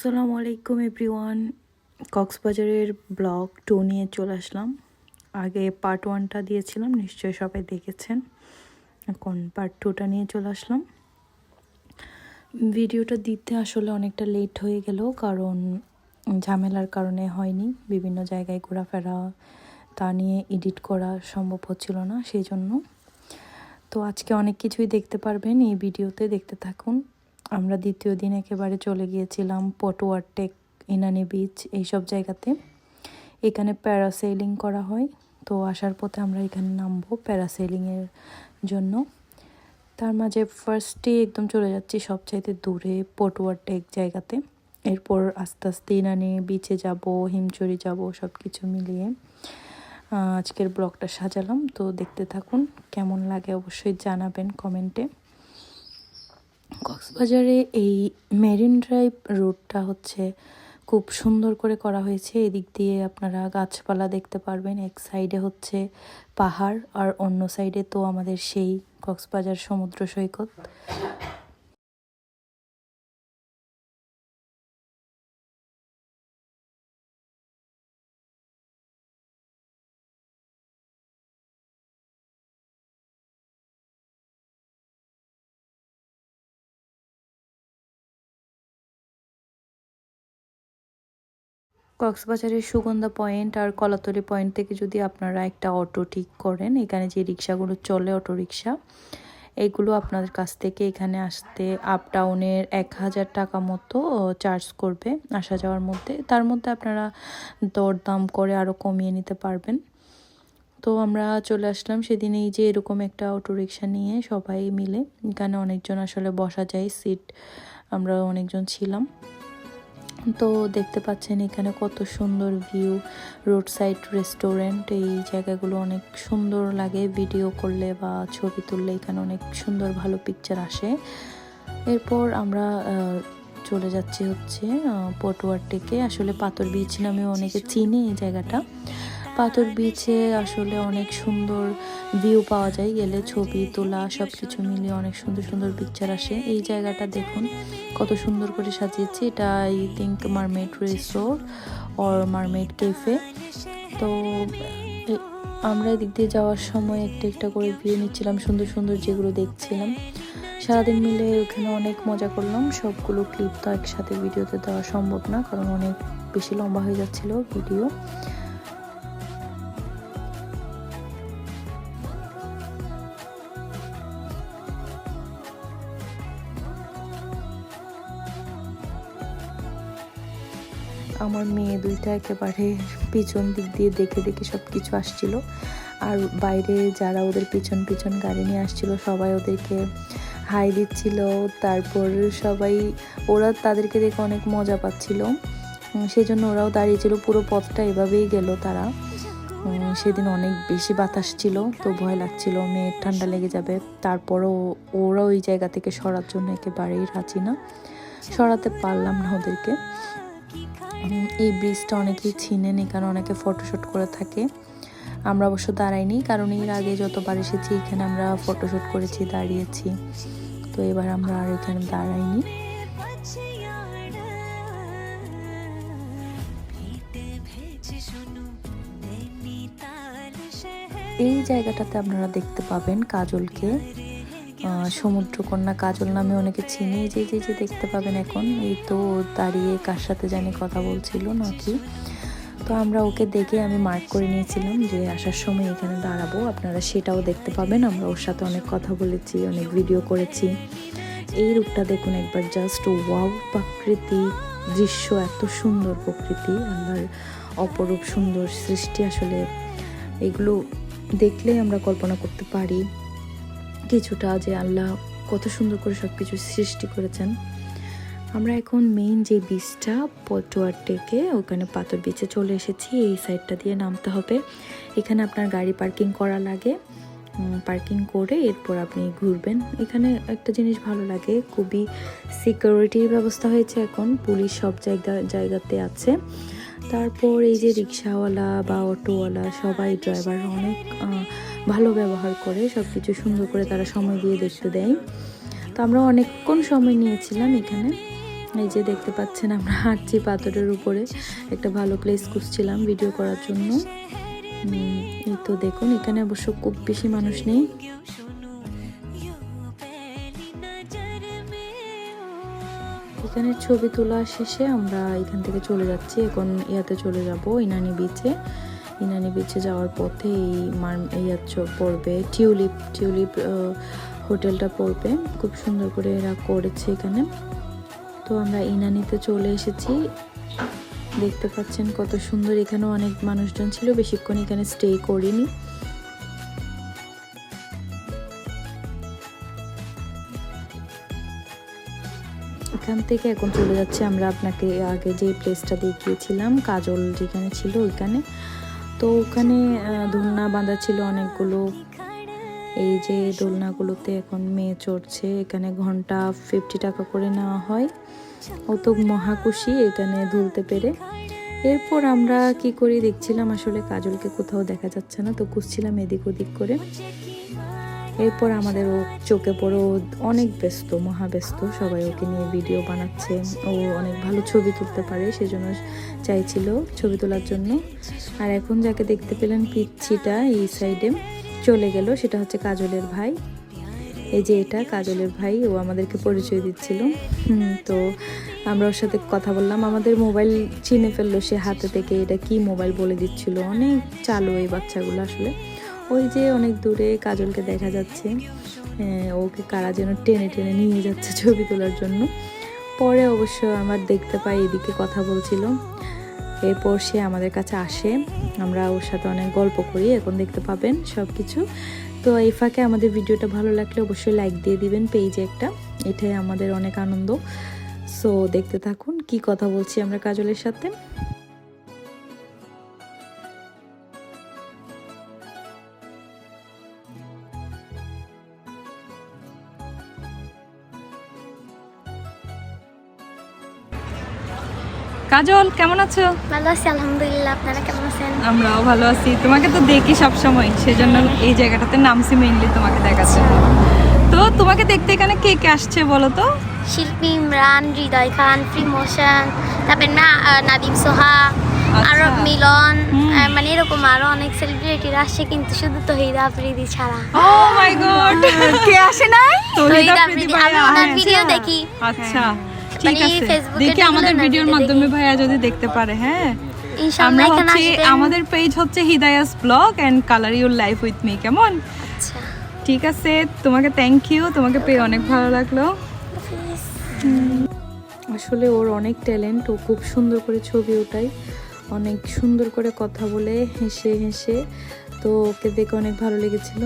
আসসালামু আলাইকুম, এভরিওয়ান। কক্সবাজারের ব্লগ টু নিয়ে চলে আসলাম। আগে পার্ট ওয়ানটা দিয়েছিলাম, নিশ্চয়ই সবাই দেখেছেন। এখন পার্ট টুটা নিয়ে চলে আসলাম। ভিডিওটা দিতে আসলে অনেকটা লেট হয়ে গেল, কারণ ঝামেলার কারণে হয়নি। বিভিন্ন জায়গায় ঘোরাফেরা তা নিয়ে এডিট করা সম্ভব হচ্ছিল না, সেই জন্য। তো আজকে অনেক কিছুই দেখতে পারবেন, এই ভিডিওতে দেখতে থাকুন। আমরা দ্বিতীয় দিন একেবারে চলে গিয়েছিলাম পটুয়ার টেক, ইনানি বিচ এইসব জায়গাতে। এখানে প্যারাসেলিং করা হয়। তো আসার পথে আমরা এখানে নামবো প্যারাসেলিংয়ের জন্য। তার মাঝে ফার্স্টে একদম চলে যাচ্ছি সবচাইতে দূরে পটুয়ার টেক জায়গাতে। এরপর আস্তে আস্তে ইনানি বিচে যাব, হিমচুরি যাব সব কিছু মিলিয়ে আজকের ব্লগটা সাজালাম। তো দেখতে থাকুন, কেমন লাগে অবশ্যই জানাবেন কমেন্টে। কক্সবাজারে এই মেরিন ড্রাইভ রোডটা হচ্ছে খুব সুন্দর করে করা হয়েছে। এদিক দিয়ে আপনারা গাছপালা দেখতে পারবেন। এক সাইডে হচ্ছে পাহাড় আর অন্য সাইডে তো আমাদের সেই কক্সবাজার সমুদ্র সৈকত। কক্সবাজারের সুগন্ধা পয়েন্ট আর কলাতলি পয়েন্ট থেকে যদি আপনারা একটা অটো ঠিক করেন, এখানে যে রিক্সাগুলো চলে অটো রিক্সা এগুলো আপনাদের কাছ থেকে এখানে আসতে আপ ডাউনের এক হাজার টাকা মতো চার্জ করবে আসা যাওয়ার মধ্যে। তার মধ্যে আপনারা দরদাম করে আরও কমিয়ে নিতে পারবেন। তো আমরা চলে আসলাম সেদিন এই যে এরকম একটা অটো রিক্সা নিয়ে সবাই মিলে। এখানে অনেকজন আসলে বসা যায় সিট আমরা অনেকজন ছিলাম। তো দেখতে পাচ্ছেন এখানে কত সুন্দর ভিউ রোড সাইড রেস্টুরেন্ট এই জায়গাগুলো অনেক সুন্দর লাগে ভিডিও করলে বা ছবি তুললে এখানে অনেক সুন্দর ভালো পিকচার আসে। এরপর আমরা চলে যাচ্ছি হচ্ছে পটুয়ার টেকে আসলে পাথর বিচ নামে অনেকে চিনে এই জায়গাটা। পাথর বিচে আসলে অনেক সুন্দর ভিউ পাওয়া যায়, গেলে ছবি তোলা সব কিছু মিলিয়ে অনেক সুন্দর সুন্দর পিকচার আসে। এই জায়গাটা দেখুন, কত সুন্দর করে সাজিয়েছি। এটা I think mermaid resort or mermaid cafe তো আমরা এদিক দিয়ে যাওয়ার সময় একটা একটা করে ভিউ নিচ্ছিলাম, সুন্দর সুন্দর যেগুলো দেখছিলাম। সারাদিন মিলে ওখানে অনেক মজা করলাম। সবগুলো ক্লিপ তো একসাথে ভিডিওতে দেওয়া সম্ভব না, কারণ অনেক বেশি লম্বা হয়ে যাচ্ছিল ভিডিও আমার মেয়ে দুইটা একেবারে পিছন দিক দিয়ে দেখে দেখে সব কিছু আসছিল। আর বাইরে যারা ওদের পিছন পিছন গাড়ি নিয়ে আসছিল, সবাই ওদেরকে হাই দিচ্ছিল। তারপর সবাই, ওরা তাদেরকে দেখে অনেক মজা পাচ্ছিল। সেই জন্য ওরাও দাঁড়িয়েছিল, পুরো পথটা এভাবেই গেল তারা। সেদিন অনেক বেশি বাতাস ছিল, তো ভয় লাগছিল, মেয়ের ঠান্ডা লেগে যাবে। তারপরও ওরা ওই জায়গা থেকে সরার জন্য একেবারেই রাজি না। সরাতে পারলাম না ওদেরকে। এই ব্রিজটা অনেকেই চিনেন এখানে অনেকে ফটোশ্যুট করে থাকে। আমরা অবশ্য দাঁড়াইনি, কারণ এর আগে যতবার এসেছি, এখানে আমরা ফটোশ্যুট করেছি, দাঁড়িয়েছি। তো এবার আমরা আর এখানে দাঁড়াইনি। এই জায়গাটাতে আপনারা দেখতে পাবেন কাজলকে। সমুদ্রকন্যা কাজল নামে অনেকে চিনে। যে যে যে দেখতে পাবেন এখন, এই তো দাঁড়িয়ে কার সাথে জানি কথা বলছিল, নাকি? তো আমরা ওকে দেখে আমি মার্ক করে নিয়েছিলাম যে আসার সময় এখানে দাঁড়াবো। আপনারা সেটাও দেখতে পাবেন। আমরা ওর সাথে অনেক কথা বলেছি, অনেক ভিডিও করেছি। এই রূপটা দেখুন একবার জাস্ট ওয়াও প্রাকৃতিক দৃশ্য এত সুন্দর প্রকৃতি। আল্লাহর অপরূপ সুন্দর সৃষ্টি আসলে। এগুলো দেখলেই আমরা কল্পনা করতে পারি। কিছুটা যে আল্লাহ কত সুন্দর করে সব কিছু সৃষ্টি করেছেন। আমরা এখন মেইন যে বিচটা পটোয়ার টেকে ওখানে পাথর বিচে চলে এসেছি। এই সাইডটা দিয়ে নামতে হবে। এখানে আপনার গাড়ি পার্কিং করা লাগে। পার্কিং করে এরপর আপনি ঘুরবেন। এখানে একটা জিনিস ভালো লাগে, খুবই সিকিউরিটির ব্যবস্থা হয়েছে এখন। পুলিশ সব জায়গা, জায়গাতে আছে। তারপর এই যে রিক্সাওয়ালা বা অটোওয়ালা সবাই ড্রাইভার অনেক ভালো ব্যবহার করে সব কিছু সুন্দর করে তারা সময় দিয়ে দেখতে দেয়। তো আমরা অনেকক্ষণ সময় নিয়েছিলাম এখানে। এই যে দেখতে পাচ্ছেন আমরা হাঁটছি পাথরের উপরে। একটা ভালো প্লেস খুঁজছিলাম ভিডিও করার জন্য। এই তো দেখুন, এখানে অবশ্য খুব বেশি মানুষ নেই। এখানে ছবি তোলা শেষে আমরা এখান থেকে চলে যাচ্ছি। এখন ইয়াতে চলে যাব, ইনানি বিচে ইনানি বিচে যাওয়ার পথে এই মার ইয়া পড়বে, টিউলিপ টিউলিপ হোটেলটা পড়বে। খুব সুন্দর করে এরা করেছে এখানে। তো আমরা ইনানিতে চলে এসেছি। দেখতে পাচ্ছেন কত সুন্দর এখানেও অনেক মানুষজন ছিল। বেশিক্ষণ এখানে স্টে করিনি। এখান থেকে এখন চলে যাচ্ছে আমরা আপনাকে আগে যে প্লেসটা দেখিয়েছিলাম, কাজল যেখানে ছিল ওইখানে। তো ওখানে দোলনা বাঁধা ছিল অনেকগুলো। এই যে দোলনাগুলোতে এখন মেয়ে চড়ছে, এখানে ঘণ্টা ফিফটি টাকা করে নেওয়া হয়। ও তো মহাকুশি এখানে ধুলতে পেরে। এরপর আমরা কি করি দেখছিলাম আসলে কাজলকে কোথাও দেখা যাচ্ছে না, তো খুঁজছিলাম এদিক ওদিক করে। এরপর আমাদের ও চোখে পড়ে ও অনেক ব্যস্ত মহাব্যস্ত সবাই ওকে নিয়ে ভিডিও বানাচ্ছে। ও অনেক ভালো ছবি তুলতে পারে, সেজন্য চাইছিল ছবি তোলার জন্য। আর এখন যাকে দেখতে পেলেন পিচ্ছিটা এই সাইডে চলে গেল, সেটা হচ্ছে কাজলের ভাই। এই যে এটা কাজলের ভাই, ও আমাদেরকে পরিচয় দিচ্ছিল। তো আমরা ওর সাথে কথা বললাম। আমাদের মোবাইল চিনে ফেলল সে হাতে থেকে, এটা কি মোবাইল বলে দিচ্ছিল। অনেক চালু এই বাচ্চাগুলো আসলে। ওই যে অনেক দূরে কাজলকে দেখা যাচ্ছে। ওকে কারা যেন টেনে টেনে নিয়ে যাচ্ছে ছবি তোলার জন্য। পরে অবশ্য আমার দেখতে পাই এদিকে কথা বলছিল। এরপর সে আমাদের কাছে আসে। আমরা ওর সাথে অনেক গল্প করি, এখন দেখতে পাবেন সব কিছু তো এই ফাঁকে আমাদের ভিডিওটা ভালো লাগলে অবশ্যই লাইক দিয়ে দিবেন পেজে একটা। এটাই আমাদের অনেক আনন্দ। সো দেখতে থাকুন, কি কথা বলছি আমরা কাজলের সাথে? কাজল কেমন আছো? ভালো আছি আলহামদুলিল্লাহ। আপনারা কেমন আছেন? আমরাও ভালো আছি। তোমাকে তো দেখি সব সময় সেজন্য এই জায়গাটাতে নামছি মেইনলি তোমাকে জন্য। তো তোমাকে দেখতে এখানে কে কে আসছে বলো তো? শিল্পী ইমরান হৃদয় খান ফ্রি মোশন তারপর নাদিম সোহা আচ্ছা। আরব মিলন। মানে এরকম আরও অনেক সেলিব্রিটিরা আসছে কিন্তু শুধু তহিদা আফ্রিদি ছাড়া। ও মাই গড কে আসে তহিদ আফ্রিদি আমি ওনার ভিডিও দেখি। আচ্ছা। ঠিক আছে। দেখি আমাদের ভিডিওর মাধ্যমে ভাইয়া যদি দেখতে পারে হ্যাঁ? আমরা হচ্ছে আমাদের পেজ হচ্ছে Hidaya's vlog and colour your life with me কেমন? আচ্ছা। ঠিক আছে তোমাকে থ্যাংক ইউ তোমাকে পেয়ে অনেক ভালো লাগল। আসলে ওর অনেক ট্যালেন্ট ও খুব সুন্দর করে ছবি ওঠায় অনেক সুন্দর করে কথা বলে হেসে হেসে তো ওকে দেখে অনেক ভালো লেগেছিল।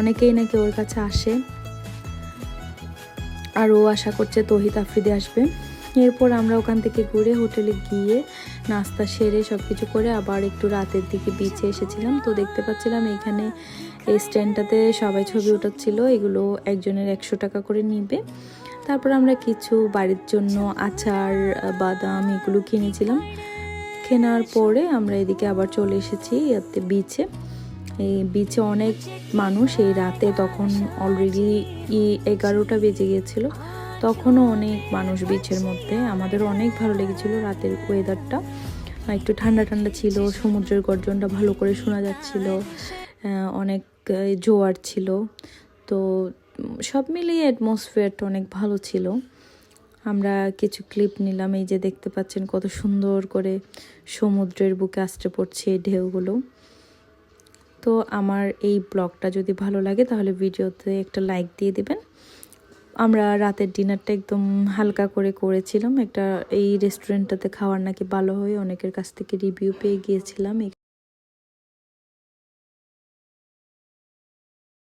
অনেকেই নাকি ওর কাছে আসে। আর ও আশা করছে তহিদ আফ্রিদি আসবে। এরপর আমরা ওখান থেকে ঘুরে হোটেলে গিয়ে নাস্তা সেরে সব কিছু করে আবার একটু রাতের দিকে বিচে এসেছিলাম। তো দেখতে পাচ্ছিলাম এখানে এই স্ট্যান্ডটাতে সবাই ছবি উঠাচ্ছিল, এগুলো একজনের একশো টাকা করে নিবে। তারপর আমরা কিছু বাড়ির জন্য আচার, বাদাম এগুলো কিনেছিলাম। কেনার পরে আমরা এদিকে আবার চলে এসেছি বিচে বিচে অনেক মানুষ, এই রাতে তখন অলরেডি এগারোটা বেজে গিয়েছিল তখনও অনেক মানুষ বিচের মধ্যে। আমাদেরও অনেক ভালো লেগেছিল রাতের ওয়েদারটা একটু ঠান্ডা ঠান্ডা ছিল, সমুদ্রের গর্জনটা ভালো করে শোনা যাচ্ছিল। অনেক জোয়ার ছিল। তো সব মিলিয়ে অ্যাটমসফিয়ারটা অনেক ভালো ছিল। আমরা কিছু ক্লিপ নিলাম, এই যে দেখতে পাচ্ছেন কত সুন্দর করে সমুদ্রের বুকে আসতে পড়ছে এই ঢেউগুলো। তো আমার এই ব্লগটা যদি ভালো লাগে, তাহলে ভিডিওতে একটা লাইক দিয়ে দেবেন। আমরা রাতের ডিনারটা একদম হালকা করে করেছিলাম। একটা এই রেস্টুরেন্টটাতে খাওয়ার নাকি ভালো হয়ে, অনেকের কাছ থেকে রিভিউ পেয়ে গিয়েছিলাম।